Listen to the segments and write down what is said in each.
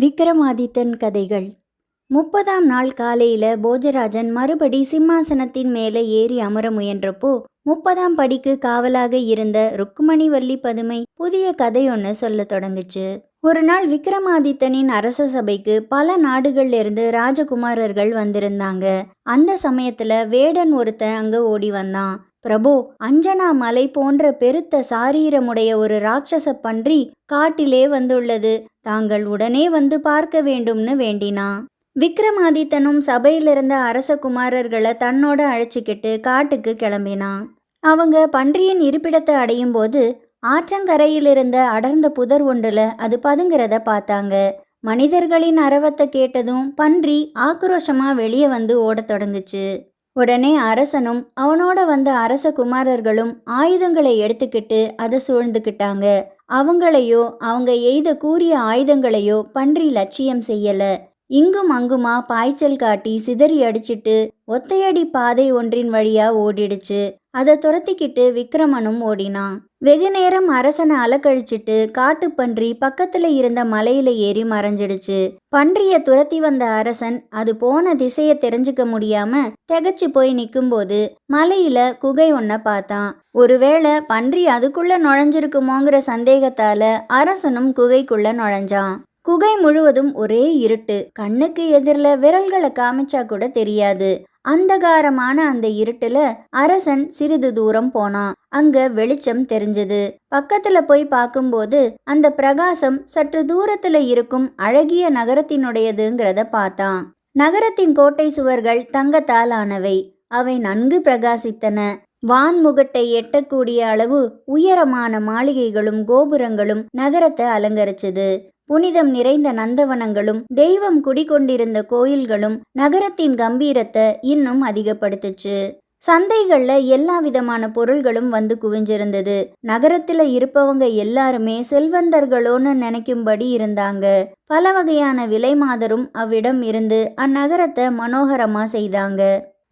விக்ரமாதித்தன் கதைகள். முப்பதாம் நாள் காலையில போஜராஜன் மறுபடி சிம்மாசனத்தின் மேலே ஏறி அமர முயன்றப்போ முப்பதாம் படிக்கு காவலாக இருந்த ருக்குமணிவல்லி பதுமை புதிய கதையொன்னு சொல்ல தொடங்குச்சு. ஒரு நாள் விக்ரமாதித்தனின் அரச சபைக்கு பல நாடுகள்ல இருந்து ராஜகுமாரர்கள் வந்திருந்தாங்க. அந்த சமயத்துல வேடன் ஒருத்தன் அங்க ஓடி வந்தான். பிரபோ அஞ்சனா மலை போன்ற பெருத்த சாரீரமுடைய ஒரு ராட்சச பன்றி காட்டிலே வந்துள்ளது. தாங்கள் உடனே வந்து பார்க்க வேண்டும்னு வேண்டினான் விக்ரமாதித்தனும் சபையிலிருந்த அரச குமாரர்களை தன்னோட அழைச்சிக்கிட்டு காட்டுக்கு கிளம்பினான் அவங்க பன்றியின் இருப்பிடத்தை அடையும் போது ஆற்றங்கரையில் இருந்த அடர்ந்த புதர் ஒன்றுல அது பதுங்கிறத பார்த்தாங்க. மனிதர்களின் அரவத்தை கேட்டதும் பன்றி ஆக்ரோஷமா வெளியே வந்து ஓடத் தொடங்குச்சு. உடனே அரசனும் அவனோட வந்த அரச குமாரர்களும் ஆயுதங்களை எடுத்துக்கிட்டு அதை சூழ்ந்துக்கிட்டாங்க. அவங்களையோ அவங்க எய்த கூறிய ஆயுதங்களையோ பன்றி லட்சியம் செய்யல. இங்கும் அங்குமா பாய்ச்சல் காட்டி சிதறி அடிச்சிட்டு ஒத்தையடி பாதை ஒன்றின் வழியா ஓடிடுச்சு. அதை துரத்திக்கிட்டு விக்ரமனும் ஓடினான். வெகு நேரம் அரசனை அலக்கழிச்சிட்டு காட்டுப்பன்றி பக்கத்துல இருந்த மலையில ஏறி மறைஞ்சிடுச்சு. பன்றிய துரத்தி வந்த அரசன் அது போன திசைய தெரிஞ்சுக்க முடியாம திகச்சு போய் நிக்கும்போது மலையில குகை ஒன்ன பார்த்தான். ஒருவேளை பன்றி அதுக்குள்ள நுழைஞ்சிருக்குமோங்கிற சந்தேகத்தால அரசனும் குகைக்குள்ள நுழைஞ்சான். குகை முழுவதும் ஒரே இருட்டு. கண்ணுக்கு எதிரில் விரல்களை காமிச்சா கூட தெரியாது. அந்தகாரமான அந்த இருட்டுல அரசன் சிறிது தூரம் போனான். அங்க வெளிச்சம் தெரிஞ்சது. பக்கத்துல போய் பார்க்கும்போது அந்த பிரகாசம் சற்று தூரத்துல இருக்கும் அழகிய நகரத்தினுடையதுங்கிறத பார்த்தான். நகரத்தின் கோட்டை சுவர்கள் தங்கத்தால் ஆனவை அவை நன்கு பிரகாசித்தன. வான்முகட்டை எட்டக்கூடிய அளவு உயரமான மாளிகைகளும் கோபுரங்களும் நகரத்தை அலங்கரிச்சது. புனிதம் நிறைந்த நந்தவனங்களும் தெய்வம் குடிகொண்டிருந்த கோயில்களும் நகரத்தின் கம்பீரத்தை இன்னும் அதிகப்படுத்துச்சு. சந்தைகள்ல எல்லா விதமான பொருள்களும் வந்து குவிஞ்சிருந்தது. நகரத்துல இருப்பவங்க எல்லாருமே செல்வந்தர்களோன்னு நினைக்கும்படி இருந்தாங்க. பல வகையான விலை மாதரும் அவ்விடம் இருந்து அந்நகரத்தை மனோகரமா செய்தாங்க.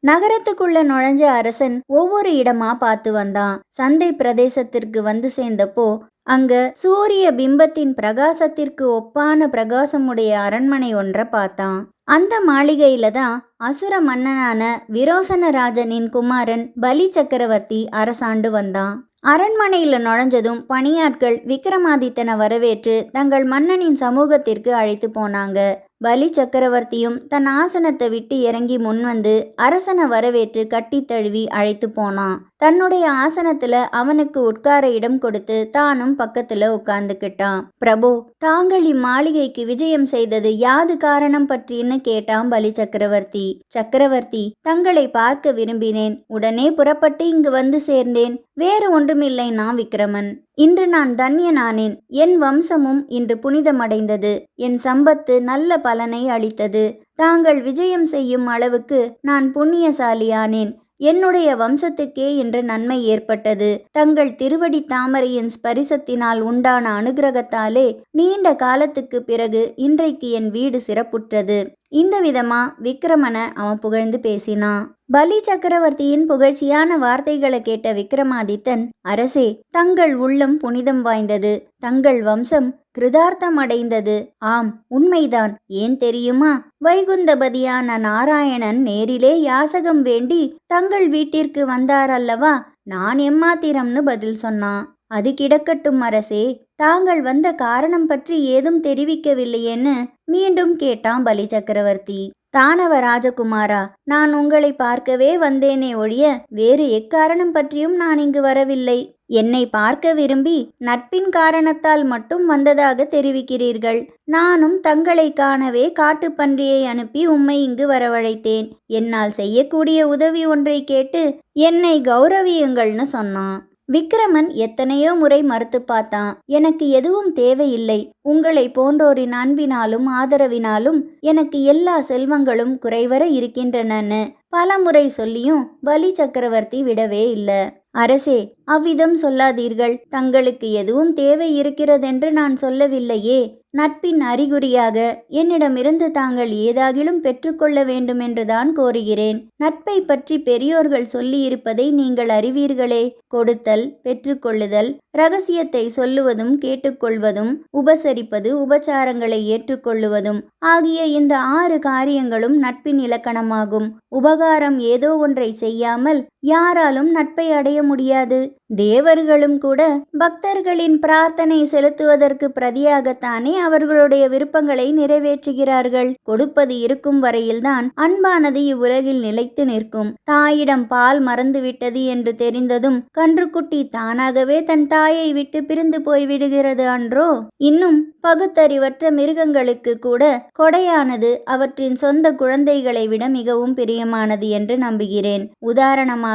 நகரத்துக்குள்ள நுழைஞ்ச அரசன் ஒவ்வொரு இடமா பார்த்து வந்தான். சந்தை பிரதேசத்திற்கு வந்து சேர்ந்தப்போ அங்க சூரிய பிம்பத்தின் பிரகாசத்திற்கு ஒப்பான பிரகாசமுடைய அரண்மனை ஒன்றை பார்த்தான். அந்த மாளிகையில தான் அசுர மன்னனான விரோசன ராஜனின் குமாரன் பலி சக்கரவர்த்தி அரசாண்டு வந்தான். அரண்மனையில் நுழைஞ்சதும் பணியாட்கள் விக்ரமாதித்தனை வரவேற்று தங்கள் மன்னனின் சமூகத்திற்கு அழைத்து போனாங்க. பலி சக்கரவர்த்தியும் தன் ஆசனத்தை விட்டு இறங்கி முன்வந்து அரசனை வரவேற்று கட்டி தழுவி அழைத்து போனான். தன்னுடைய ஆசனத்துல அவனுக்கு உட்கார இடம் கொடுத்து தானும் பக்கத்துல உட்கார்ந்துக்கிட்டான். பிரபு தாங்கள் இம்மாளிகைக்கு விஜயம் செய்தது யாது காரணம் பற்றின்னு கேட்டான் பலி சக்கரவர்த்தி. சக்கரவர்த்தி தங்களை பார்க்க விரும்பினேன். உடனே புறப்பட்டு இங்கு வந்து சேர்ந்தேன். வேறு ஒன்றுமில்லை நான் விக்ரமன் இன்று நான் தன்யனானேன் என் வம்சமும் இன்று புனிதமடைந்தது என் சம்பத்து நல்ல பலனை அளித்தது. தாங்கள் விஜயம் செய்யும் அளவுக்கு நான் புண்ணியசாலியானேன் என்னுடைய வம்சத்துக்கே இன்று நன்மை ஏற்பட்டது. தங்கள் திருவடி தாமரையின் ஸ்பரிசத்தினால் உண்டான அனுகிரகத்தாலே நீண்ட காலத்துக்கு பிறகு இன்றைக்கு என் வீடு சிறப்புற்றது. இந்த விதமா விக்ரமனை அவன் புகழ்ந்து பேசினான். பலி சக்கரவர்த்தியின் புகழ்ச்சியான வார்த்தைகளை கேட்ட விக்ரமாதித்தன் அரசே தங்கள் உள்ளம் புனிதம் வாய்ந்தது தங்கள் வம்சம் கிருதார்த்தம் அடைந்தது. ஆம் உண்மைதான். ஏன் தெரியுமா? வைகுந்தபதியான நாராயணன் நேரிலே யாசகம் வேண்டி தங்கள் வீட்டிற்கு வந்தாரல்லவா நான் எம்மாத்திரம்னு பதில் சொன்னான். அது கிடக்கட்டும் அரசே தாங்கள் வந்த காரணம் பற்றி ஏதும் தெரிவிக்கவில்லையேன்னு மீண்டும் கேட்டான் பலி சக்கரவர்த்தி. தானவ ராஜகுமாரா நான் உங்களை பார்க்கவே வந்தேனே ஒழிய வேறு எக்காரணம் பற்றியும் நான் இங்கு வரவில்லை. என்னை பார்க்க விரும்பி நட்பின் காரணத்தால் மட்டும் வந்ததாக தெரிவிக்கிறீர்கள். நானும் தங்களை காணவே காட்டுப்பன்றியை அனுப்பி உம்மை இங்கு வரவழைத்தேன். என்னால் செய்யக்கூடிய உதவி ஒன்றை கேட்டு என்னை கௌரவியுங்கள்னு சொன்னான். விக்ரமன் எத்தனையோ முறை மறுத்து பார்த்தான். எனக்கு எதுவும் தேவையில்லை. உங்களை போன்றோரின் அன்பினாலும் ஆதரவினாலும் எனக்கு எல்லா செல்வங்களும் குறைவர இருக்கின்றனன்னு. பல முறை சொல்லியும் பலி சக்கரவர்த்தி விடவே இல்லை. அரசே அவ்விதம் சொல்லாதீர்கள். தங்களுக்கு எதுவும் தேவை இருக்கிறதென்று நான் சொல்லவில்லையே. நட்பின் அறிகுறியாக என்னிடமிருந்து தாங்கள் ஏதாகிலும் பெற்றுக்கொள்ள வேண்டுமென்றுதான் கோருகிறேன். நட்பை பற்றி பெரியோர்கள் சொல்லியிருப்பதை நீங்கள் அறிவீர்களே. கொடுத்தல் பெற்றுக்கொள்ளுதல் ரகசியத்தை சொல்லுவதும் கேட்டுக்கொள்வதும் உபசரிப்பது உபச்சாரங்களை ஏற்றுக்கொள்ளுவதும் ஆகிய இந்த ஆறு காரியங்களும் நட்பின் இலக்கணமாகும். உபகாரம் ஏதோ ஒன்றை செய்யாமல் யாராலும் நட்பை அடைய முடியாது. தேவர்களும் கூட பக்தர்களின் பிரார்த்தனை செலுத்துவதற்கு பிரதியாகத்தானே அவர்களுடைய விருப்பங்களை நிறைவேற்றுகிறார்கள். கொடுப்பது இருக்கும் வரையில்தான் அன்பானது இவ்வுலகில் நிலைத்து நிற்கும். தாயிடம் பால் மறந்துவிட்டது என்று தெரிந்ததும் கன்றுக்குட்டி தானாகவே தன் தாயை விட்டு பிரிந்து போய்விடுகிறது அன்றோ? இன்னும் பகுத்தறிவற்ற மிருகங்களுக்கு கூட கொடையானது அவற்றின் சொந்த குழந்தைகளை விட மிகவும் பிரியமானது என்று நம்புகிறேன். உதாரணமாக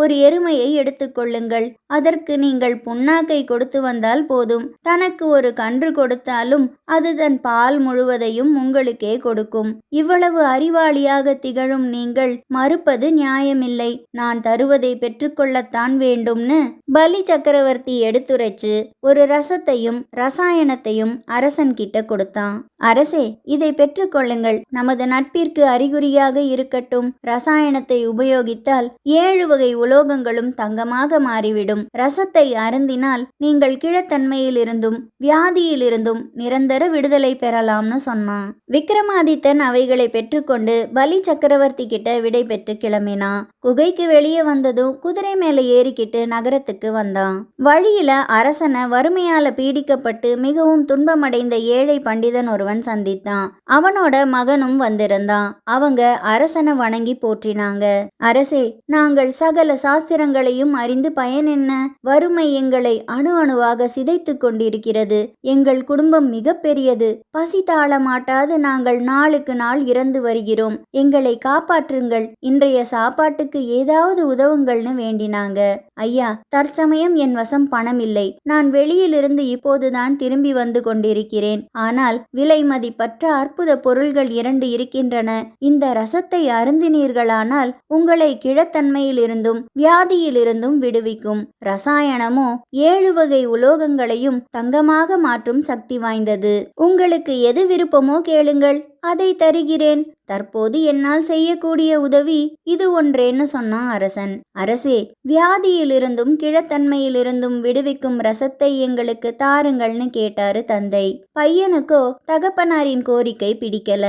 ஒரு எருமையை எடுத்துக்கொள்ளுங்கள் அதற்கு நீங்கள் புண்ணாக்கை கொடுத்து வந்தால் போதும். தனக்கு ஒரு கன்று கொடுத்தாலும் அது தன் பால் முழுவதையும் உங்களுக்கே கொடுக்கும். இவ்வளவு அறிவாளியாக திகழும் நீங்கள் மறுப்பது நியாயமில்லை. நான் தருவதை பெற்றுக்கொள்ளத்தான் வேண்டும்னு பலி சக்கரவர்த்தி எடுத்துரைச்சு ஒரு ரசத்தையும் ரசாயனத்தையும் அரசன் கிட்ட கொடுத்தான். அரசே இதை பெற்றுக்கொள்ளுங்கள். நமது நட்பிற்கு அறிகுறியாக இருக்கட்டும். ரசாயனத்தை உபயோகித்தால் ஏழு வகை உலோகங்களும் தங்கமாக மாறிவிடும். ரசத்தை அருந்தினால் நீங்கள் கிழத்தன்மையிலிருந்தும் வியாதியிலிருந்தும் நிரந்தர விடுதலை பெறலாம்னு சொன்னான். விக்ரமாதித்தன் அவைகளை பெற்றுக்கொண்டு பலி சக்கரவர்த்தி கிட்ட விடை பெற்று கிளம்பினான் குகைக்கு வெளியே வந்ததும் குதிரை மேல ஏறிக்கிட்டு நகரத்துக்கு வந்தான். வழியில அரசனை வறுமையால பீடிக்கப்பட்டு மிகவும் துன்பமடைந்த ஏழை பண்டிதன் ஒருவன் சந்தித்தான். அவனோட மகனும் வந்திருந்தான். அவங்க அரசனை வணங்கி போற்றினாங்க. அரசே நாங்கள் சகல சாஸ்திரங்களையும் அறிந்து பயன் என்ன? வறுமை எங்களை அணு அணுவாக சிதைத்து கொண்டிருக்கிறது. எங்கள் குடும்பம் மிக பெரியது. பசி தாழ மாட்டாது நாங்கள் நாளுக்கு நாள் இறந்து வருகிறோம். எங்களை காப்பாற்றுங்கள். இன்றைய சாப்பாட்டுக்கு ஏதாவது உதவுங்கள்னு வேண்டினாங்க. ஐயா தற்சமயம் என் வசம் பணம் இல்லை நான் வெளியிலிருந்து இப்போதுதான் திரும்பி வந்து கொண்டிருக்கிறேன். ஆனால் விலை மதிப்பற்ற அற்புத பொருள்கள் இரண்டு இருக்கின்றன. இந்த ரசத்தை அருந்தினீர்களானால் உங்களை கிழத்தன்மையிலிருந்தும் வியாதியிலிருந்தும் விடுவிக்கும். ரசாயனமோ ஏழு வகை உலோகங்களையும் தங்கமாக மாற்றும் சக்தி வாய்ந்தது. உங்களுக்கு எது விருப்பமோ கேளுங்கள். அதை தருகிறேன். தற்போது என்னால் செய்யக்கூடிய உதவி இது ஒன்றேன்னு சொன்னான் அரசன். அரசே வியாதியிலிருந்தும் கிழத்தன்மையிலிருந்தும் விடுவிக்கும் ரசத்தை எங்களுக்கு தாருங்கள்னு கேட்டாரு தந்தை. பையனுக்கோ தகப்பனாரின் கோரிக்கை பிடிக்கல.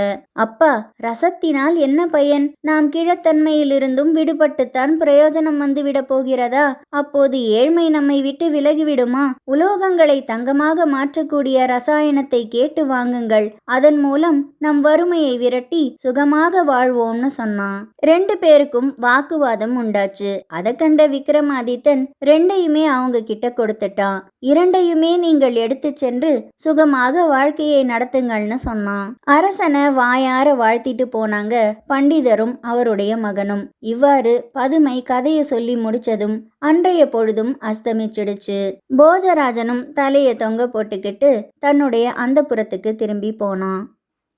அப்பா ரசத்தினால் என்ன பயன்? நாம் கிழத்தன்மையிலிருந்தும் விடுபட்டுத்தான் பிரயோஜனம் வந்துவிட போகிறதா? அப்போது ஏழ்மை நம்மை விட்டு விலகிவிடுமா? உலோகங்களை தங்கமாக மாற்றக்கூடிய ரசாயனத்தை கேட்டு வாங்குங்கள். அதன் மூலம் நம் வறுமையை விரட்டி சுகமாக வாழ்வோம்னு சொன்னான். ரெண்டு பேருக்கும் வாக்குவாதம் உண்டாச்சு. அதை கண்ட விக்ரமாதித்தன் ரெண்டையுமே அவங்க கிட்ட கொடுத்துட்டான். இரண்டையுமே நீங்கள் எடுத்து சென்று சுகமாக வாழ்க்கையை நடத்துங்கள்னு சொன்னான். அரசனை வாயார வாழ்த்திட்டு போனாங்க பண்டிதரும் அவருடைய மகனும். இவ்வாறு பதுமை கதையை சொல்லி முடிச்சதும் அன்றைய பொழுதும் அஸ்தமிச்சிடுச்சு. போஜராஜனும் தலையை தொங்க போட்டுக்கிட்டு தன்னுடைய அந்த திரும்பி போனான்.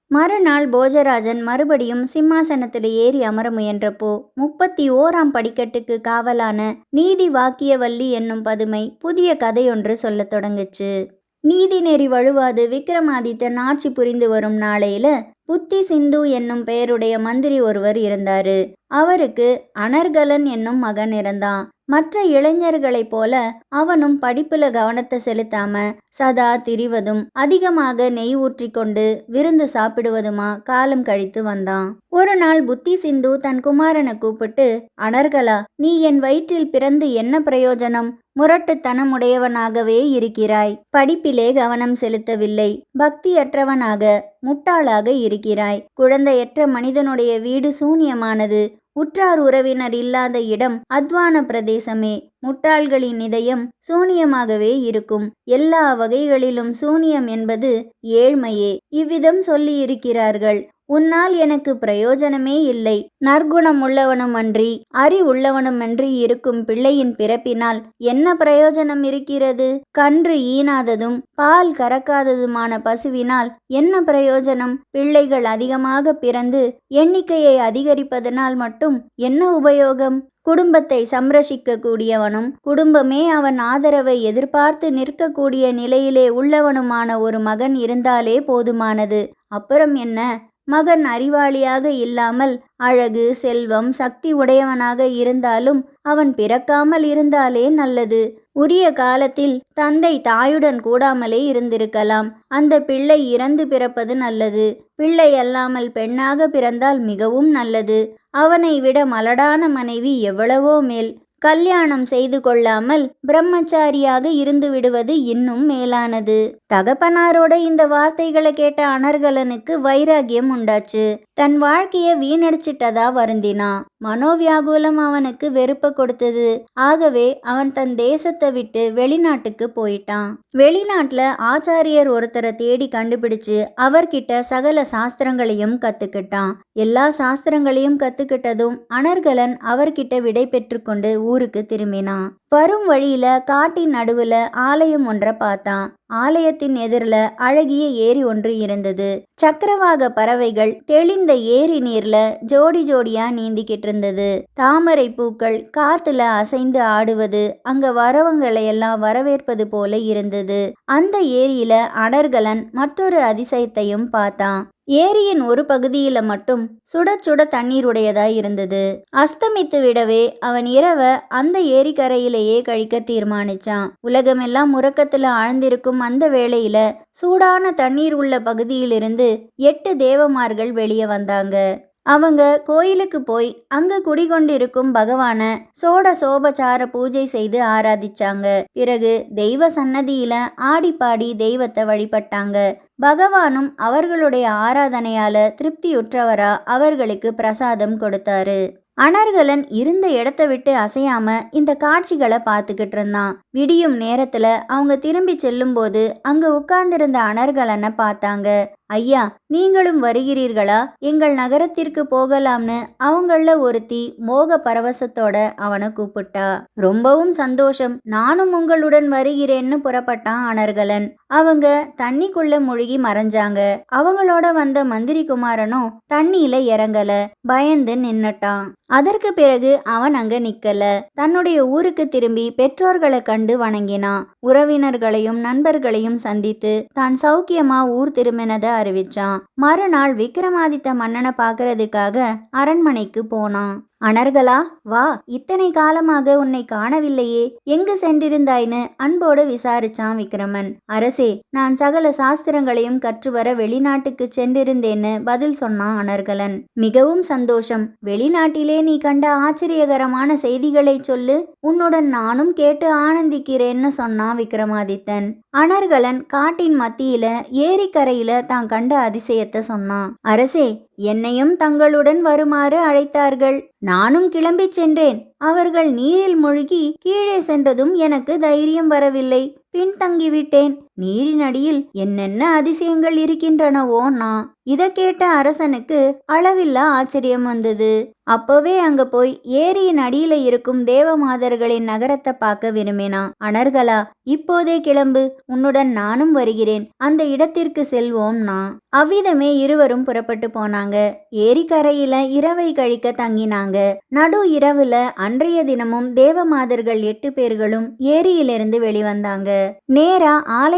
மறுநாள் போஜராஜன் மறுபடியும் சிம்மாசனத்தில் ஏறி அமர முயன்றப்போ முப்பத்தி ஓராம் படிக்கட்டுக்கு காவலான நீதி வாக்கியவல்லி என்னும் பதுமை புதிய கதையொன்று சொல்லத் தொடங்குச்சு. நீதி நெறி வழுவாது விக்ரமாதித்தன் ஆட்சி புரிந்து வரும் நாளையில புத்தி சிந்து என்னும் பெயருடைய மந்திரி ஒருவர் இருந்தாரு. அவருக்கு அனர்கலன் என்னும் மகன் இருந்தான் மற்ற இளைஞர்களைப் போல அவனும் படிப்புல கவனத்தை செலுத்தாம சதா திரிவதும் அதிகமாக நெய் ஊற்றி கொண்டு விருந்து சாப்பிடுவதுமா காலம் கழித்து வந்தான். ஒரு நாள் புத்தி சிந்து தன் குமாரனை கூப்பிட்டு அனர்கலா நீ என் வயிற்றில் பிறந்து என்ன பிரயோஜனம்? முரட்டுத்தனமுடையவனாகவே இருக்கிறாய். படிப்பிலே கவனம் செலுத்தவில்லை. பக்தியற்றவனாக முட்டாளாக இருக்கிறாய். குழந்தையற்ற மனிதனுடைய வீடு சூன்யமானது. உற்றார் உறவினர் இல்லாத இடம் அத்வான பிரதேசமே. முட்டாள்களின் இதயம் சூனியமாகவே இருக்கும். எல்லா வகைகளிலும் சூனியம் என்பது ஏழ்மையே. இவ்விதம் சொல்லியிருக்கிறார்கள். உன்னால் எனக்கு பிரயோஜனமே இல்லை. நற்குணம் உள்ளவனும் அன்றி அறி உள்ளவனுமன்றி இருக்கும் பிள்ளையின் பிறப்பினால் என்ன பிரயோஜனம் இருக்கிறது? கன்று ஈனாததும் பால் கறக்காததுமான பசுவினால் என்ன பிரயோஜனம்? பிள்ளைகள் அதிகமாக பிறந்து எண்ணிக்கையை அதிகரிப்பதனால் மட்டும் என்ன உபயோகம்? குடும்பத்தை சம்ரசிக்க கூடியவனும் குடும்பமே அவன் ஆதரவை எதிர்பார்த்து நிற்கக்கூடிய நிலையிலே உள்ளவனுமான ஒரு மகன் இருந்தாலே போதுமானது. அப்புறம் என்ன? மகன் அறிவாளியாக இல்லாமல் அழகு செல்வம் சக்தி உடையவனாக இருந்தாலும் அவன் பிறக்காமல் இருந்தாலே நல்லது. உரிய காலத்தில் தந்தை தாயுடன் கூடாமலே இருந்திருக்கலாம். அந்த பிள்ளை இறந்து பிறப்பது நல்லது. பிள்ளை அல்லாமல் பெண்ணாக பிறந்தால் மிகவும் நல்லது. அவனை விட மலடான மனைவி எவ்வளவோ மேல். கல்யாணம் செய்து கொள்ளாமல் பிரம்மச்சாரியாக இருந்து விடுவது இன்னும் மேலானது. தகப்பனாரோட இந்த வார்த்தைகளை கேட்ட அனர்கலனுக்கு வைராகியம் உண்டாச்சு. தன் வாழ்க்கைய வீணடிச்சிட்டதா வருந்தினான் மனோவியாகுலம் அவனுக்கு வெறுப்ப கொடுத்தது. ஆகவே அவன் தன் தேசத்தை விட்டு வெளிநாட்டுக்கு போயிட்டான். வெளிநாட்டுல ஆச்சாரியர் ஒருத்தரை தேடி கண்டுபிடிச்சு அவர்கிட்ட சகல சாஸ்திரங்களையும் கத்துக்கிட்டான். எல்லா சாஸ்திரங்களையும் கத்துக்கிட்டதும் அனர்கலன் அவர்கிட்ட விடை பெற்றுக்கொண்டு ஊருக்கு திரும்பினான். வரும் வழியில காட்டின் நடுவுல ஆலயம் ஒன்றை பார்த்தான். ஆலயத்தின் எதிரில் அழகிய ஏரி ஒன்று இருந்தது. சக்கரவாக பறவைகள் தெளிந்த ஏரி நீர்ல ஜோடி ஜோடியா நீந்திக்கிட்டு இருந்தது தாமரை பூக்கள் காத்துல அசைந்து ஆடுவது அங்க வரவங்களை எல்லாம் வரவேற்பது போல இருந்தது. அந்த ஏரியில அனர்கலன் மற்றொரு அதிசயத்தையும் பார்த்தான். ஏரியின் ஒரு பகுதியில மட்டும் சுட சுட தண்ணீருடையதாய் இருந்தது. அஸ்தமித்து விடவே அவன் இரவ அந்த ஏரிக்கரையிலேயே கழிக்க தீர்மானிச்சான். உலகமெல்லாம் உறக்கத்துல ஆழ்ந்திருக்கும் அந்த வேளையில சூடான தண்ணீர் உள்ள பகுதியிலிருந்து எட்டு தேவமார்கள் வெளியே வந்தாங்க. அவங்க கோயிலுக்கு போய் அங்க குடிகொண்டிருக்கும் பகவான சோட சோபச்சார பூஜை செய்து ஆராதிச்சாங்க. பிறகு தெய்வ சன்னதியில ஆடி பாடி தெய்வத்தை வழிபட்டாங்க. பகவானும் அவர்களுடைய ஆராதனையால திருப்தியுற்றவரா அவர்களுக்கு பிரசாதம் கொடுத்தாரு. அனர்கலன் இருந்த இடத்த விட்டு அசையாம இந்த காட்சிகளை பார்த்துக்கிட்டு இருந்தான். விடியும் நேரத்துல அவங்க திரும்பி செல்லும்போது அங்க உட்கார்ந்திருந்த அனர்கலனை பார்த்தாங்க. ஐயா நீங்களும் வருகிறீர்களா? எங்கள் நகரத்திற்கு போகலாம்னு அவங்கள ஒருத்தி மோக பரவசத்தோட அவனை கூப்பிட்டா. ரொம்பவும் சந்தோஷம். நானும் உங்களுடன் வருகிறேன்னு புறப்பட்டான் அனர்கலன். அவங்க தண்ணிக்குள்ள முழுகி மறைஞ்சாங்க. அவங்களோட வந்த மந்திரி குமாரனும் தண்ணியில இறங்கல. பயந்து நின்னுட்டான். அதற்கு பிறகு அவன் அங்க நிக்கல. தன்னுடைய ஊருக்கு திரும்பி பெற்றோர்களை கண்டு வணங்கினான். உறவினர்களையும் நண்பர்களையும் சந்தித்து தான் சௌக்கியமா ஊர் திரும்பினதை அறிவிச்சான். மறுநாள் விக்ரமாதித்த மன்னனை பார்க்கறதுக்காக அரண்மனைக்கு போனான். அனர்களா வா இத்தனை காலமாக உன்னை காணவில்லையே. எங்கு சென்றிருந்தாய்னு அன்போடு விசாரிச்சான் விக்ரமன். அரசே நான் சகல சாஸ்திரங்களையும் கற்றுவர வெளிநாட்டுக்கு சென்றிருந்தேன்னு பதில் சொன்னான் அனர்கலன். மிகவும் சந்தோஷம். வெளிநாட்டிலே நீ கண்ட ஆச்சரியகரமான செய்திகளை சொல்லு. உன்னுடன் நானும் கேட்டு ஆனந்திக்கிறேன்னு சொன்னான் விக்ரமாதித்தன். அனர்கலன் காட்டின் மத்தியில ஏரிக்கரையில தான் கண்ட அதிசயத்தை சொன்னான். அரசே என்னையும் தங்களுடன் வருமாறு அழைத்தார்கள். நானும் கிளம்பிச் சென்றேன். அவர்கள் நீரில் மூழ்கி கீழே சென்றதும் எனக்கு தைரியம் வரவில்லை. பின்தங்கிவிட்டேன். நீரினடியில் என்னென்ன அதிசயங்கள் இருக்கின்றனவோ நான் இதை கேட்ட அரசனுக்கு அளவில்லா ஆச்சரியம் வந்தது. அப்பவே அங்க போய் ஏரியின் அடியில இருக்கும் தேவமாதர்களின் நகரத்தை பார்க்க விரும்பினான். அனர்களா இப்போதே கிளம்பு. உன்னுடன் நானும் வருகிறேன். அந்த இடத்திற்கு செல்வோம் நான் அவ்விதமே இருவரும் புறப்பட்டு போனாங்க. ஏரிக்கரையில இரவை கழிக்க தங்கினாங்க. நடு இரவுல அன்றைய தினமும் தேவமாதர்கள் எட்டு பேர்களும் ஏரியிலிருந்து வெளிவந்தாங்க. நேரா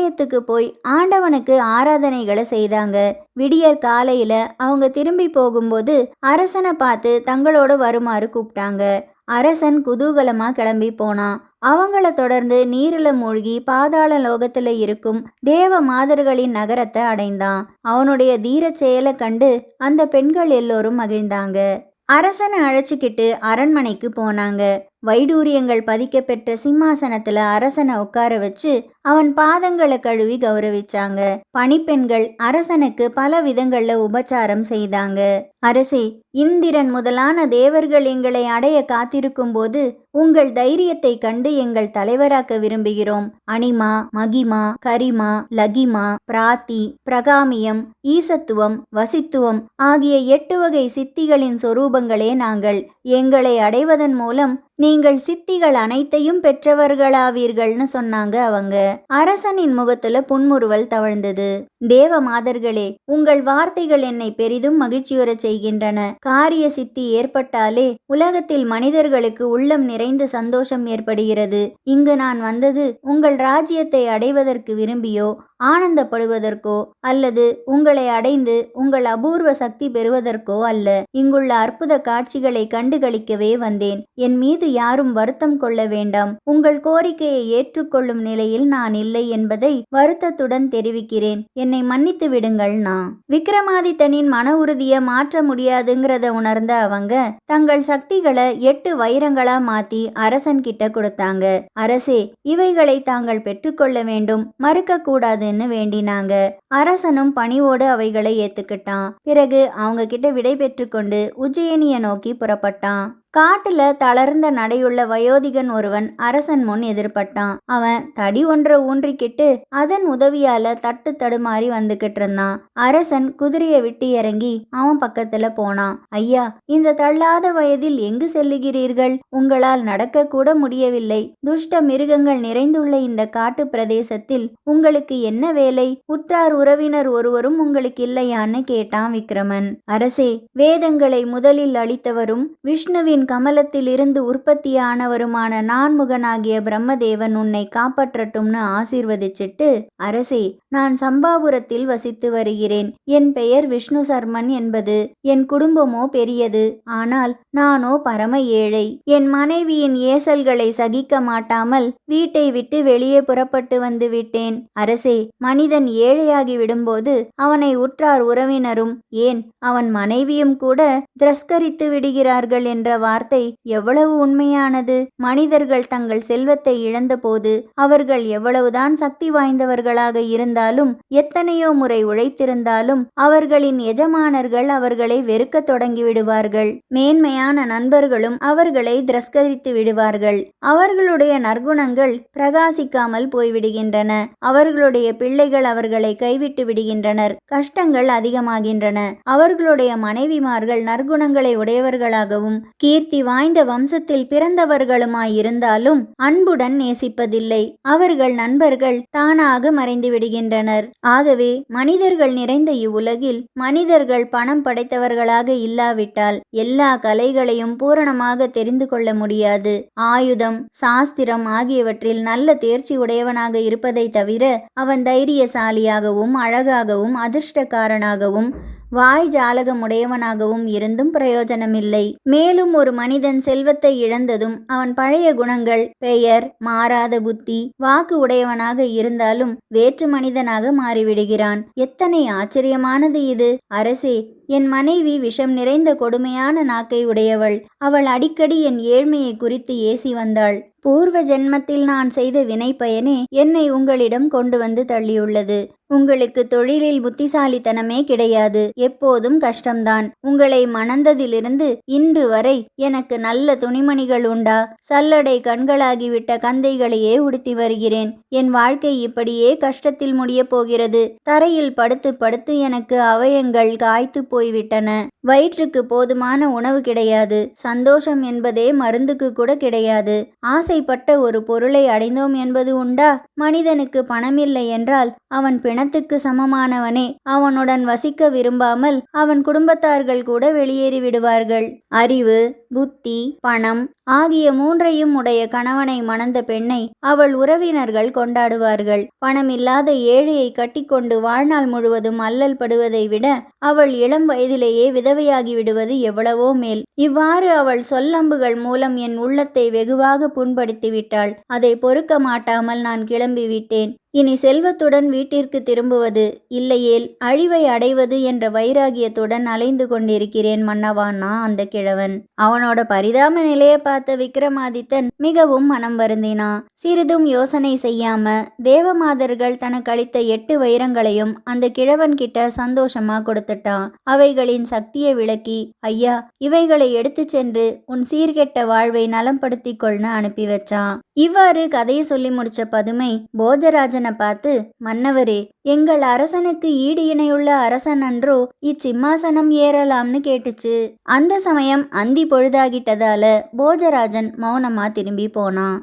ஆலயத்துக்கு போய் ஆண்டவனுக்கு ஆராதனைகளை செய்தாங்க. விடியற் காலையில அவங்க திரும்பி போகும்போது அரசனை பார்த்து தங்களோட வருமாறு கூப்பிட்டாங்க. அரசன் குதூகலமா கிளம்பி போனான். அவங்கள தொடர்ந்து நீரில் மூழ்கி பாதாள லோகத்துல இருக்கும் தேவ மாதர்களின் நகரத்தை அடைந்தான். அவனுடைய தீரச் செயலை கண்டு அந்த பெண்கள் எல்லோரும் மகிழ்ந்தாங்க. அரசனை அழைச்சிக்கிட்டு அரண்மனைக்கு போனாங்க. வைடூரியங்கள் பதிக்கப்பெற்ற சிம்மாசனத்துல அரசனை உட்கார வச்சு அவன் பாதங்களை கழுவி கௌரவிச்சாங்க. பணிப்பெண்கள் அரசனுக்கு பல விதங்கள்ல உபச்சாரம் செய்தாங்க. அரசே இந்திரன் முதலான தேவர்கள் எங்களை அடைய காத்திருக்கும் போது உங்கள் தைரியத்தை கண்டு எங்கள் தலைவராக்க விரும்புகிறோம். அனிமா மகிமா கரிமா லகிமா பிராத்தி பிரகாமியம் ஈசத்துவம் வசித்துவம் ஆகிய எட்டு வகை சித்திகளின் சொரூபங்களே நாங்கள். எங்களை அடைவதன் மூலம் நீங்கள் சித்திகள் அனைத்தையும் பெற்றவர்களாவீர்கள்னு சொன்னாங்க அவங்க. அரசனின் முகத்துல புன்முறுவல் தவழ்ந்தது. தேவ மாதர்களே உங்கள் வார்த்தைகள் என்னை பெரிதும் மகிழ்ச்சியுறச் செய்கின்றன. காரிய சித்தி ஏற்பட்டாலே உலகத்தில் மனிதர்களுக்கு உள்ளம் நிறைந்து சந்தோஷம் ஏற்படுகிறது. இங்கு நான் வந்தது உங்கள் ராஜ்யத்தை அடைவதற்கு விரும்பியோ ஆனந்தப்படுவதற்கோ அல்லது உங்களை அடைந்து உங்கள் அபூர்வ சக்தி பெறுவதற்கோ அல்ல. இங்குள்ள அற்புத காட்சிகளை கண்டுகளிக்கவே வந்தேன். என் மீது யாரும் வருத்தம் கொள்ள வேண்டாம். உங்கள் கோரிக்கையை ஏற்றுக்கொள்ளும் நிலையில் நான் இல்லை என்பதை வருத்தத்துடன் தெரிவிக்கிறேன். என்னை மன்னித்து விடுங்கள் நான் விக்ரமாதித்தனின் மன உறுதியை மாற்ற முடியாதுங்கிறத உணர்ந்த அவங்க தங்கள் சக்திகளை எட்டு வைரங்களா மாத்தி அரசன் கிட்ட கொடுத்தாங்க. அரசே இவைகளை தாங்கள் பெற்றுக்கொள்ள வேண்டும். மறுக்க கூடாதுன்னு வேண்டினாங்க. அரசனும் பணிவோடு அவைகளை ஏத்துக்கிட்டான். பிறகு அவங்க கிட்ட விடை பெற்றுக்கொண்டு உஜ்ஜயினிய நோக்கி புறப்பட்டான். காட்டுல தளர்ந்த நடையுள்ள வயோதிகன் ஒருவன் அரசன் முன் எதிர்பட்டான். அவன் தடி ஒன்றை ஊன்றிக்கிட்டு அதன் உதவியால தட்டு தடுமாறி வந்துகிட்டு இருந்தான். அரசன் குதிரையை விட்டு இறங்கி அவன் பக்கத்துல போனான். ஐயா இந்த தள்ளாத வயதில் எங்கு செல்லுகிறீர்கள்? உங்களால் நடக்க கூட முடியவில்லை. துஷ்ட மிருகங்கள் நிறைந்துள்ள இந்த காட்டு பிரதேசத்தில் உங்களுக்கு என்ன வேலை? உற்றார் உறவினர் ஒருவரும் உங்களுக்கு இல்லையான்னு கேட்டான் விக்ரமன். அரசே வேதங்களை முதலில் அளித்தவரும் விஷ்ணுவின் விஷ்ணுவின் கமலத்தில் இருந்து உற்பத்தியானவருமான நான்முகனாகிய பிரம்மதேவன் உன்னை காப்பாற்றட்டும்னு ஆசீர்வதிச்சிட்டு அரசே நான் சம்பாபுரத்தில் வசித்து வருகிறேன். என் பெயர் விஷ்ணு சர்மன் என்பது. என் குடும்பமோ பெரியது. ஆனால் நானோ பரம ஏழை. என் மனைவியின் ஏசல்களை சகிக்க மாட்டாமல் வீட்டை விட்டு வெளியே புறப்பட்டு வந்து விட்டேன். அரசே மனிதன் ஏழையாகி விடும்போது அவனை உற்றார் உறவினரும் ஏன் அவன் மனைவியும் கூட திரஸ்கரித்து விடுகிறார்கள் என்ற வார்த்தை எவ்வளவு உண்மையானது? மனிதர்கள் தங்கள் செல்வத்தை இழந்தபோது அவர்கள் எவ்வளவுதான் சக்தி வாய்ந்தவர்களாக இருந்தார் இருந்தாலும் எத்தனையோ முறை உழைத்திருந்தாலும் அவர்களின் எஜமானர்கள் அவர்களை வெறுக்க தொடங்கிவிடுவார்கள். மேன்மையான நண்பர்களும் அவர்களை திரஸ்கரித்து விடுவார்கள். அவர்களுடைய நற்குணங்கள் பிரகாசிக்காமல் போய்விடுகின்றன. அவர்களுடைய பிள்ளைகள் அவர்களை கைவிட்டு விடுகின்றனர். கஷ்டங்கள் அதிகமாகின்றன. அவர்களுடைய மனைவிமார்கள் நற்குணங்களை உடையவர்களாகவும் கீர்த்தி வாய்ந்த வம்சத்தில் பிறந்தவர்களுமாயிருந்தாலும் அன்புடன் நேசிப்பதில்லை. அவர்கள் நண்பர்கள் தானாக மறைந்து விடுகின்றனர் ஆகவே மனிதர்கள் நிறைந்த இவ்வுலகில் மனிதர்கள் பணம் படைத்தவர்களாக இல்லாவிட்டால் எல்லா கலைகளையும் பூரணமாக தெரிந்து கொள்ள முடியாது. ஆயுதம் சாஸ்திரம் ஆகியவற்றில் நல்ல தேர்ச்சி உடையவனாக இருப்பதை தவிர அவன் தைரியசாலியாகவும் அழகாகவும் அதிர்ஷ்டக்காரனாகவும் வாய் ஜாலகமுடையவனாகவும் இருந்தும் பிரயோஜனமில்லை. மேலும் ஒரு மனிதன் செல்வத்தை இழந்ததும் அவன் பழைய குணங்கள் பெயர் மாறாத புத்தி வாக்கு உடையவனாக இருந்தாலும் வேற்று மனிதனாக மாறிவிடுகிறான். எத்தனை ஆச்சரியமானது இது! அரசே என் மனைவி விஷம் நிறைந்த கொடுமையான நாக்கை உடையவள். அவள் அடிக்கடி என் ஏழ்மையை குறித்து ஏசி வந்தாள். பூர்வ ஜென்மத்தில் நான் செய்த வினை பயனே என்னை உங்களிடம் கொண்டு வந்து தள்ளியுள்ளது. உங்களுக்கு தொழிலில் புத்திசாலித்தனமே கிடையாது. எப்போதும் கஷ்டம்தான். உங்களை மணந்ததிலிருந்து இன்று வரை எனக்கு நல்ல துணிமணிகள் உண்டா? சல்லடை கண்களாகிவிட்ட கந்தைகளையே உடுத்தி வருகிறேன். என் வாழ்க்கை இப்படியே கஷ்டத்தில் முடியப் போகிறது. தரையில் படுத்து படுத்து எனக்கு அவயங்கள் காய்த்து போய்விட்டன. வயிற்றுக்கு போதுமான உணவு கிடையாது. சந்தோஷம் என்பதே மருந்துக்கு கூட கிடையாது. ஆசைப்பட்ட ஒரு பொருளை அடைந்தோம் என்பது உண்டா? மனிதனுக்கு பணமில்லை என்றால் அவன் பிணத்துக்கு சமமானவனே. அவனுடன் வசிக்க விரும்பாமல் அவன் குடும்பத்தார்கள் கூட வெளியேறி விடுவார்கள் அறிவு புத்தி பணம் ஆகிய மூன்றையும் உடைய கணவனை மணந்த பெண்ணை அவள் உறவினர்கள் கொண்டாடுவார்கள். பணமில்லாத ஏழையை கட்டிக்கொண்டு வாழ்நாள் முழுவதும் அல்லல் படுவதை விட அவள் இளம் வயதிலேயே விதவையாகி விடுவது எவ்வளவோ மேல். இவ்வாறு அவள் சொல்லம்புகள் மூலம் என் உள்ளத்தை வெகுவாக புண்படுத்தி விட்டாள் அதை பொறுக்க மாட்டாமல் நான் கிளம்பி விட்டேன் இனி செல்வத்துடன் வீட்டிற்கு திரும்புவது இல்லையேல் அழிவை அடைவது என்ற வைராகியத்துடன் அலைந்து கொண்டிருக்கிறேன் மன்னவான்னா அந்த கிழவன். அவனோட பரிதாப நிலையை பார்த்த விக்ரமாதித்தன் மிகவும் மனம் வருந்தினான். சிறிதும் யோசனை செய்யாம தேவமாதர்கள் தனக்கு அளித்த எட்டு வைரங்களையும் அந்த கிழவன் கிட்ட சந்தோஷமா கொடுத்துட்டான். அவைகளின் சக்தியை விளக்கி ஐயா இவைகளை எடுத்து சென்று உன் சீர்கெட்ட வாழ்வை நலம்படுத்திக் கொள்னு அனுப்பி வச்சான் இவ்வாறு கதையை சொல்லி முடிச்ச பதுமை போஜராஜனை பார்த்து மன்னவரே எங்கள் அரசனுக்கு ஈடு இணையுள்ள அரசன் அன்றோ இச்சிம்மாசனம் ஏறலாம்னு கேட்டுச்சு. அந்த சமயம் அந்தி பொழுதாகிட்டதால போஜராஜன் மௌனமா திரும்பி போனான்.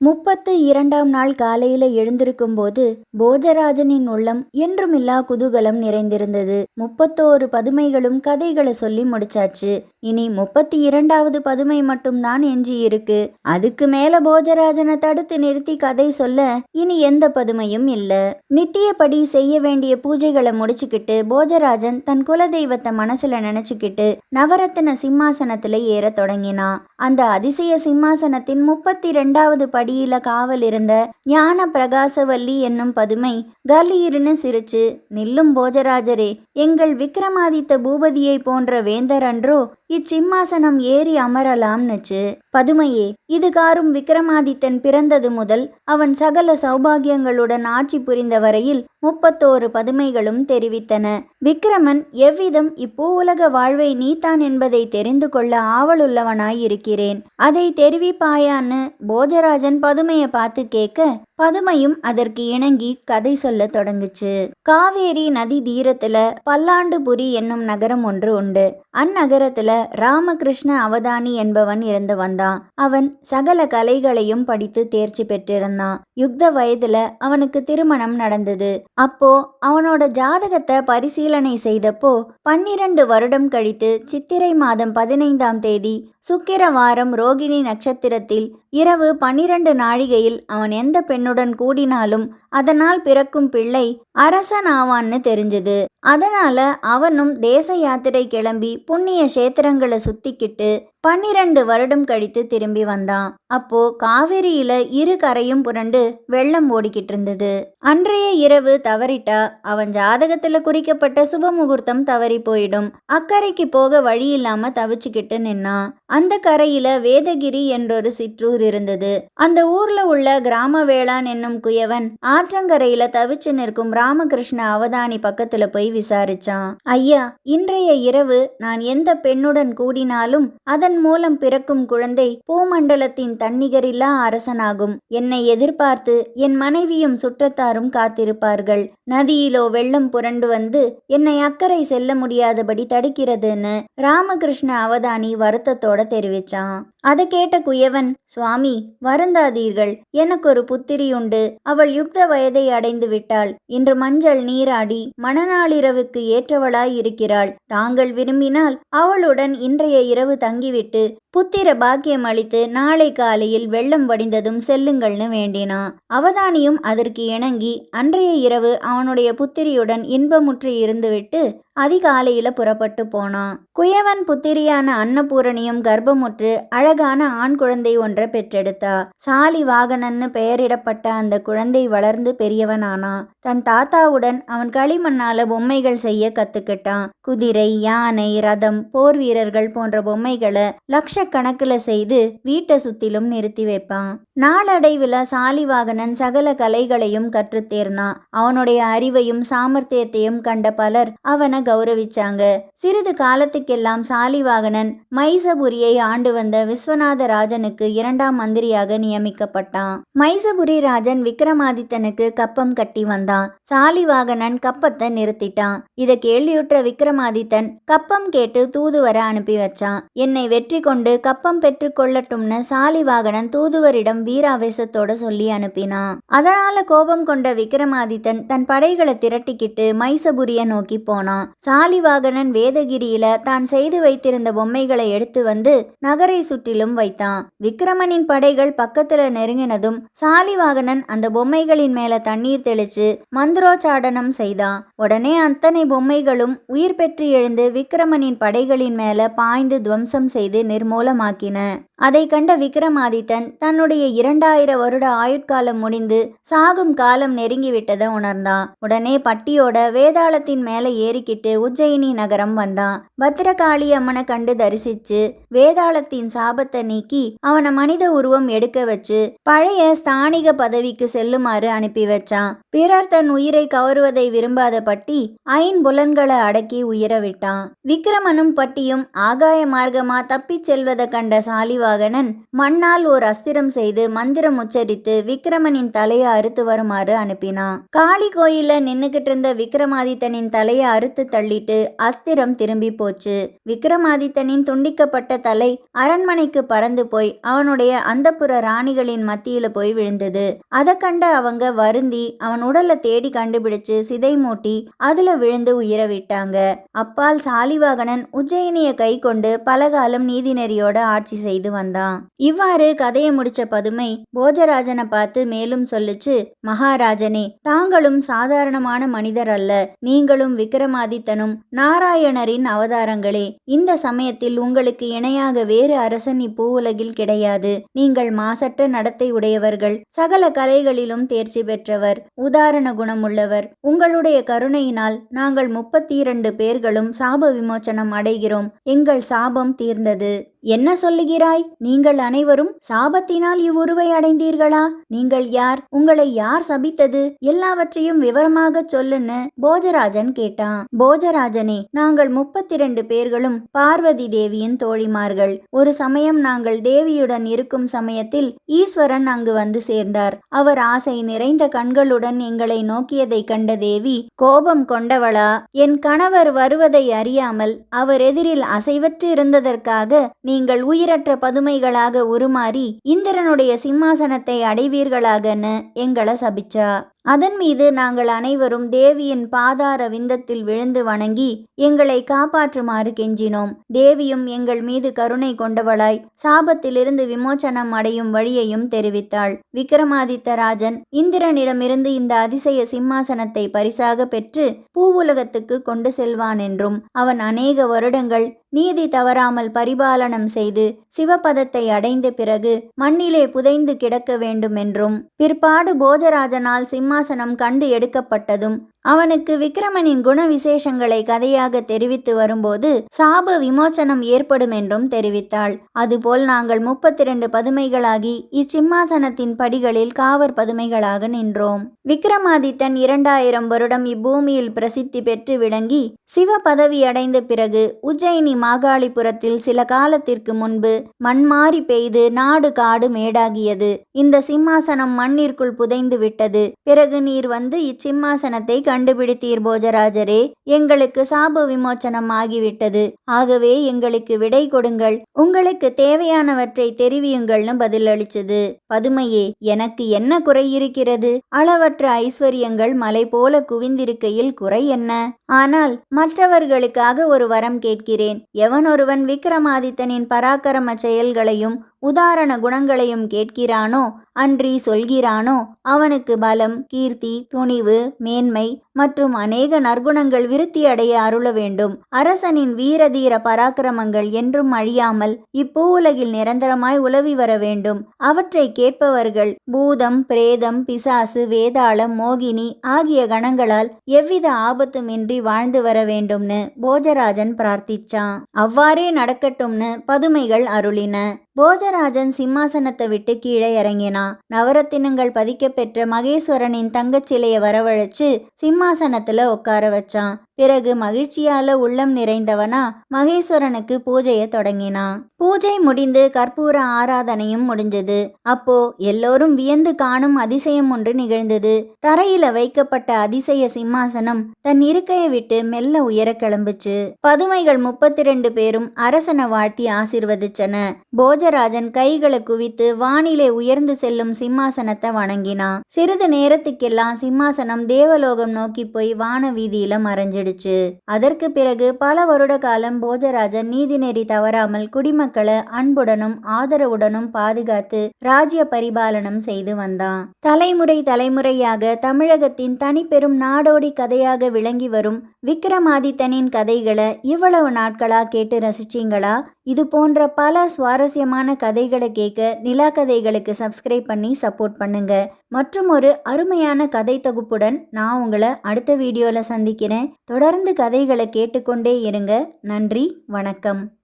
முப்பத்து இரண்டாம் நாள் காலையில எழுந்திருக்கும்போது போஜராஜனின் உள்ளம் என்றுமில்லா குதூகலம் நிறைந்திருந்தது. முப்பத்தோரு பதுமைகளும் கதைகளை சொல்லி முடிச்சாச்சு. இனி முப்பத்தி இரண்டாவது பதுமை மட்டும்தான் எஞ்சி இருக்கு அதுக்கு மேல போஜராஜனை தடுத்து நிறுத்தி கதை சொல்ல இனி எந்த பதுமையும் இல்ல. நித்தியப்படி செய்ய வேண்டிய பூஜைகளை முடிச்சுக்கிட்டு போஜராஜன் தன் குலதெய்வத்தை மனசுல நினைச்சுக்கிட்டு நவரத்தின சிம்மாசனத்துல ஏற தொடங்கினான். அந்த அதிசய சிம்மாசனத்தின் முப்பத்தி ரெண்டாவது படியில காவல் இருந்த ஞான பிரகாசவல்லி என்னும் பதுமை கலீர்னு சிரிச்சு நில்லும் போஜராஜரே எங்கள் விக்ரமாதித்த பூபதியை போன்ற வேந்தர் அன்றோ இச்சிம்மாசனம் ஏறி அமரலாம்னுச்சு. பதுமையே இதுகாரும் விக்ரமாதித்தன் பிறந்தது முதல் அவன் சகல சௌபாகியங்களுடன் ஆட்சி புரிந்த வரையில் முப்பத்தோரு பதுமைகளும் தெரிவித்தன. விக்ரமன் எவ்விதம் இப்பூவுலக வாழ்வை நீத்தான் என்பதை தெரிந்து கொள்ள ஆவலுள்ளவனாயிருக்கிறேன். அதை தெரிவிப்பாயான்னு போஜராஜன் பதுமையை பார்த்து கேட்க பதுமையும் அதற்கு இணங்கி கதை சொல்ல தொடங்குச்சு. காவேரி நதி தீரத்துல பல்லாண்டுபுரி என்னும் நகரம் ஒன்று உண்டு. அந்நகரத்துல ராமகிருஷ்ண அவதானி என்பவன் இருந்து வந்தான். அவன் சகல கலைகளையும் படித்து தேர்ச்சி பெற்றிருந்தான். யுக்த வயதுல அவனுக்கு திருமணம் நடந்தது. அப்போ அவனோட ஜாதகத்தை பரிசீலனை செய்தப்போ பன்னிரண்டு வருடம் கழித்து சித்திரை மாதம் பதினைந்தாம் தேதி சுக்கிர வாரம் ரோகிணி நட்சத்திரத்தில் இரவு பன்னிரண்டு நாழிகையில் அவன் எந்த பெண்ணுடன் கூடினாலும் அதனால் பிறக்கும் பிள்ளை அரசன் ஆவான்னு தெரிஞ்சது. அதனால அவனும் தேச யாத்திரை கிளம்பி புண்ணிய கஷேத்திரங்களை சுத்திக்கிட்டு பன்னிரண்டு வருடம் கழித்து திரும்பி வந்தான். அப்போ காவிரியில இரு கரையும் புரண்டு வெள்ளம் ஓடிக்கிட்டு இருந்தது. அன்றைய இரவு தவறிட்டா அவன் ஜாதகத்துல குறிக்கப்பட்ட சுப முகூர்த்தம் தவறி போயிடும். அக்கறைக்கு போக வழி இல்லாம தவிச்சுக்கிட்டு நின்னான். அந்த கரையில வேதகிரி என்றொரு சிற்றூர் இருந்தது. அந்த ஊர்ல உள்ள கிராம வேளான் என்னும் குயவன் ஆற்றங்கரையில தவிச்சு நிற்கும் ராமகிருஷ்ண அவதானி பக்கத்துல போய் விசாரிச்சான். ஐயா இன்றைய இரவு நான் எந்த பெண்ணுடன் கூடினாலும் அதன் மூலம் பிறக்கும் குழந்தை பூமண்டலத்தின் தன்னிகரில்லா அரசனாகும். என்னை எதிர்பார்த்து என் மனைவியும் சுற்றத்தாரும் காத்திருப்பார்கள். நதியிலோ வெள்ளம் புரண்டு வந்து என்னை அக்கறை செல்ல முடியாதபடி தடுக்கிறதுன்னு ராமகிருஷ்ண அவதானி வருத்தத்தோட தெரிவிச்சான். அதை கேட்ட குயவன் சுவாமி வருந்தாதீர்கள். எனக்கு ஒரு புத்திரி உண்டு அவள் யுக்த வயதை அடைந்து விட்டாள். இன்று மஞ்சள் நீராடி மணநாளிரவுக்கு ஏற்றவளாய் இருக்கிறாள் தாங்கள் விரும்பினால் அவளுடன் இன்றைய இரவு தங்கிவிட்டு புத்திர பாக்கியம் அளித்து நாளை காலையில் வெள்ளம் வடிந்ததும் செல்லுங்கள்னு வேண்டினான். அவதானியும் அதற்கு இணங்கி அன்றைய இரவு அவனுடைய புத்திரியுடன் இன்பமுற்று இருந்துவிட்டு அதிகாலையில் புறப்பட்டு போனான். குயவன் புத்திரியான அன்னபூரணியும் கர்ப்பமுற்று அழகான ஆண் குழந்தை ஒன்றை பெற்றெடுத்தா. சாலி வாகனன்னு பெயரிடப்பட்ட அந்த குழந்தை வளர்ந்து பெரியவனானான். தன் தாத்தாவுடன் அவன் களிமண்ணால பொம்மைகள் செய்ய கத்துக்கிட்டான். குதிரை யானை ரதம் போர் வீரர்கள் போன்ற பொம்மைகளை லட்சக்கணக்கில் செய்து வீட்டை சுத்திலும் நிறுத்தி வைப்பான். நாளடைவில் சாலிவாகனன் சகல கலைகளையும் கற்றுத் தேர்ந்தான் அவனுடைய அறிவையும் சாமர்த்தியத்தையும் கண்ட பலர் அவனை கௌரவிச்சாங்க. சிறிது காலத்துக்கெல்லாம் சாலிவாகனன் மைசபுரியை ஆண்டு வந்த விஸ்வநாத ராஜனுக்கு இரண்டாம் மந்திரியாக நியமிக்கப்பட்டான். மைசபுரி ராஜன் விக்ரமாதித்தனுக்கு கப்பம் கட்டி வந்தான். சாலிவாகனன் கப்பத்தை நிறுத்திட்டான். இதை கேள்வியுற்ற விக்ரமாதித்தன் கப்பம் கேட்டு தூதுவர அனுப்பி வச்சான். என்னை வெற்றி கொண்டு கப்பம் பெற்று கொள்ளட்டும்னு சாலிவாகனன் தூதுவரிடம் வீராவேசத்தோட சொல்லி அனுப்பினான். அதனால கோபம் கொண்ட விக்ரமாதித்தன் தன் படைகளை திரட்டிக்கிட்டு மைசபுரிய நோக்கி போனான். சாலிவாகனன் வேதகிரியில தான் செய்து வைத்திருந்த பொம்மைகளை எடுத்து வந்து நகரை சுற்றிலும் வைத்தான். விக்ரமனின் படைகள் பக்கத்துல நெருங்கினதும் சாலிவாகனன் அந்த பொம்மைகளின் மேல தண்ணீர் தெளிச்சு மந்திரோச்சாடனம் செய்தான். உடனே அத்தனை பொம்மைகளும் உயிர் பெற்று எழுந்து விக்ரமனின் படைகளின் மேல பாய்ந்து துவம்சம் செய்து நிர்மூலமாக்கின. அதை கண்ட விக்ரமாதித்தன் தன்னுடைய இரண்டாயிர வருட ஆயுட்காலம் முடிந்து சாகும் காலம் நெருங்கிவிட்டதை உணர்ந்தான். உடனே பட்டியோட வேதாளத்தின் மேல ஏறிக்கிட்டு உஜ்ஜயினி நகரம் வந்தான். பத்திரகாளி அம்மனை கண்டு தரிசிச்சு வேதாளத்தின் சாபத்தை நீக்கி அவனை மனித உருவம் எடுக்க வச்சு பழைய ஸ்தானிக பதவிக்கு செல்லுமாறு அனுப்பி வச்சான். பிறர் தன் உயிரை கவருவதை விரும்பாத பட்டி ஐம்புலன்களை அடக்கி உயர விட்டான். விக்ரமனும் பட்டியும் ஆகாய மார்க்கமா தப்பிச் செல்வதை கண்ட சாலிவாகனன் மண்ணால் ஒரு அஸ்திரம் செய்து மந்திரம் உச்சரித்து விக்ரமனின் தலையை அறுத்து வருமாறு அனுப்பினான். காளி கோயில நின்னுகிட்டு இருந்த விக்ரமாதித்தனின் தலையை அறுத்து தள்ளிட்டு அஸ்திரம் திரும்பி போச்சு. விக்ரமாதித்தனின் துண்டிக்கப்பட்ட தலை அரண்மனைக்கு பறந்து போய் அவனுடைய அந்தப்புற ராணிகளின் மத்தியில போய் விழுந்தது. அதை கண்ட அவங்க வருந்தி அவன் உடலை தேடி கண்டுபிடிச்சு சிதை மூட்டி அதுல விழுந்து உயிர விட்டாங்க. அப்பால் சாலிவாகனன் உஜ்ஜயினிய கை கொண்டு பலகாலம் நீதிநெறியோட ஆட்சி செய்து வந்தான். இவ்வாறு கதையை முடிச்ச பதுமை போஜராஜனை பார்த்து மேலும் சொல்லுச்சு மகாராஜனே தாங்களும் சாதாரணமான மனிதர் அல்ல. நீங்களும் விக்ரமாதி விக்ரமாதித்தனும் நாராயணரின் அவதாரங்களே இந்த சமயத்தில் உங்களுக்கு இணையாக வேறு அரசன் இப்பூவுலகில் கிடையாது. நீங்கள் மாசற்ற நடத்தை உடையவர்கள் சகல கலைகளிலும் தேர்ச்சி பெற்றவர் உதாரண குணமுள்ளவர். உங்களுடைய கருணையினால் நாங்கள் முப்பத்தி இரண்டு பேர்களும் சாப விமோச்சனம் அடைகிறோம். எங்கள் சாபம் தீர்ந்தது. என்ன சொல்லுகிறாய்? நீங்கள் அனைவரும் சாபத்தினால் இவ்வுருவை அடைந்தீர்களா? நீங்கள் யார்? உங்களை யார் சபித்தது? எல்லாவற்றையும் விவரமாக சொல்லுன்னு போஜராஜன் கேட்டான். போஜராஜனே நாங்கள் முப்பத்தி ரெண்டு பேர்களும் பார்வதி தேவியின் தோழிமார்கள். ஒரு சமயம் நாங்கள் தேவியுடன் இருக்கும் சமயத்தில் ஈஸ்வரன் அங்கு வந்து சேர்ந்தார். அவர் ஆசை நிறைந்த கண்களுடன் எங்களை நோக்கியதை கண்ட தேவி கோபம் கொண்டவளா? என் கணவர் வருவதை அறியாமல் அவர் எதிரில் அசைவற்று இருந்ததற்காக நீங்கள் உயிரற்ற பதுமைகளாக உருமாறி இந்திரனுடைய சிம்மாசனத்தை அடைவீர்களாகன்னு எங்களை சபிச்சா. அதன் மீது நாங்கள் அனைவரும் தேவியின் பாதார விந்தத்தில் விழுந்து வணங்கி எங்களை காப்பாற்றுமாறு கெஞ்சினோம். தேவியும் எங்கள் மீது கருணை கொண்டவளாய் சாபத்திலிருந்து விமோச்சனம் அடையும் வழியையும் தெரிவித்தாள். விக்ரமாதித்த ராஜன் இந்திரனிடமிருந்து இந்த அதிசய சிம்மாசனத்தை பரிசாக பெற்று பூவுலகத்துக்கு கொண்டு செல்வான் என்றும் அவன் அநேக வருடங்கள் நீதி தவறாமல் பரிபாலனம் செய்து சிவபதத்தை அடைந்த பிறகு மண்ணிலே புதைந்து கிடக்க வேண்டும் என்றும் பிற்பாடு போஜராஜனால் சிம்மா சிம்மாசனம் கண்டு எடுக்கப்பட்டதும் அவனுக்கு விக்ரமனின் குண விசேஷங்களை கதையாக தெரிவித்து வரும்போது சாப விமோச்சனம் ஏற்படும் என்றும் தெரிவித்தாள். அதுபோல் நாங்கள் முப்பத்தி இரண்டு பதுமைகளாகி இச்சிம்மாசனத்தின் படிகளில் காவர் பதுமைகளாக நின்றோம். விக்ரமாதித்தன் இரண்டாயிரம் வருடம் இப்பூமியில் பிரசித்தி பெற்று விளங்கி சிவ பதவி அடைந்த பிறகு உஜ்ஜயினி மாகாளிபுரத்தில் சில காலத்திற்கு முன்பு மண்மாறி பெய்து நாடு காடு மேடாகியது. இந்த சிம்மாசனம் மண்ணிற்குள் புதைந்து விட்டது. பிறகு நீர் வந்து இச்சிம்மாசனத்தை கண்டுபிடித்தீர் போஜராஜரே எங்களுக்கு சாப விமோச்சனம் ஆகிவிட்டது. ஆகவே எங்களுக்கு விடை கொடுங்கள். உங்களுக்கு தேவையானவற்றை தெரிவியுங்கள்னு பதிலளிச்சது. பதுமையே எனக்கு என்ன குறை இருக்கிறது? அளவற்ற ஐஸ்வர்யங்கள் மலை போல குவிந்திருக்கையில் குறை என்ன? ஆனால் மற்றவர்களுக்காக ஒரு வரம் கேட்கிறேன். எவனொருவன் விக்ரமாதித்தனின் பராக்கிரம செயல்களையும் உதாரண குணங்களையும் கேட்கிறானோ அன்றி சொல்கிறானோ அவனுக்கு பலம் கீர்த்தி துணிவு மேன்மை மற்றும் அநேக நற்குணங்கள் விருத்தியடைய அருள வேண்டும். அரசனின் வீரதீர பராக்கிரமங்கள் என்றும் அழியாமல் இப்பூவுலகில் நிரந்தரமாய் உலவி வர வேண்டும். அவற்றை கேட்பவர்கள் பூதம் பிரேதம் பிசாசு வேதாளம் மோகினி ஆகிய கணங்களால் எவ்வித ஆபத்துமின்றி வாழ்ந்து வர வேண்டும்னு போஜராஜன் பிரார்த்திச்சான். அவ்வாறே நடக்கட்டும்னு பதுமைகள் அருளின. போஜராஜன் சிம்மாசனத்தை விட்டு கீழே இறங்கினான் நவரத்தினங்கள் பதிக்க பெற்ற மகேஸ்வரனின் தங்கச் சிலையை வரவழைச்சு சிம்மாசனத்துல உட்கார வச்சான். பிறகு மகிழ்ச்சியால உள்ளம் நிறைந்தவனா மகேஸ்வரனுக்கு பூஜையை தொடங்கினான். பூஜை முடிந்து கற்பூர ஆராதனையும் முடிஞ்சது. அப்போ எல்லோரும் வியந்து காணும் அதிசயம் ஒன்று நிகழ்ந்தது. தரையில வைக்கப்பட்ட அதிசய சிம்மாசனம் தன் இருக்கையை விட்டு மெல்ல உயர கிளம்புச்சு. பதுமைகள் முப்பத்தி ரெண்டு பேரும் அரசனை வாழ்த்தி ஆசிர்வதிச்சன. போஜ ராஜராஜன் கைகளை குவித்து வானிலே உயர்ந்து செல்லும் சிம்மாசனத்தை வணங்கினான். சிறிது நேரத்துக்கெல்லாம் சிம்மாசனம் தேவலோகம் நோக்கி போய் வான வீதியில மறைஞ்சிடுச்சு. அதற்கு பிறகு பல வருட காலம் போஜராஜன் நீதிநெறி தவறாமல் குடிமக்களை அன்புடனும் ஆதரவுடனும் பாதுகாத்து ராஜ்ய பரிபாலனம் செய்து வந்தான். தலைமுறை தலைமுறையாக தமிழகத்தின் தனிப்பெரும் நாடோடி கதையாக விளங்கி வரும் விக்ரமாதித்தனின் கதைகளை இவ்வளவு நாட்களா கேட்டு ரசிச்சீங்களா? இது போன்ற பல சுவாரஸ்யமான கதைகளை கேட்க நிலா கதைகளுக்கு சப்ஸ்கிரைப் பண்ணி சப்போர்ட் பண்ணுங்க. மற்றும் ஒரு அருமையான கதை தொகுப்புடன் நான் உங்களை அடுத்த வீடியோவில் சந்திக்கிறேன். தொடர்ந்து கதைகளை கேட்டுக்கொண்டே இருங்க. நன்றி வணக்கம்.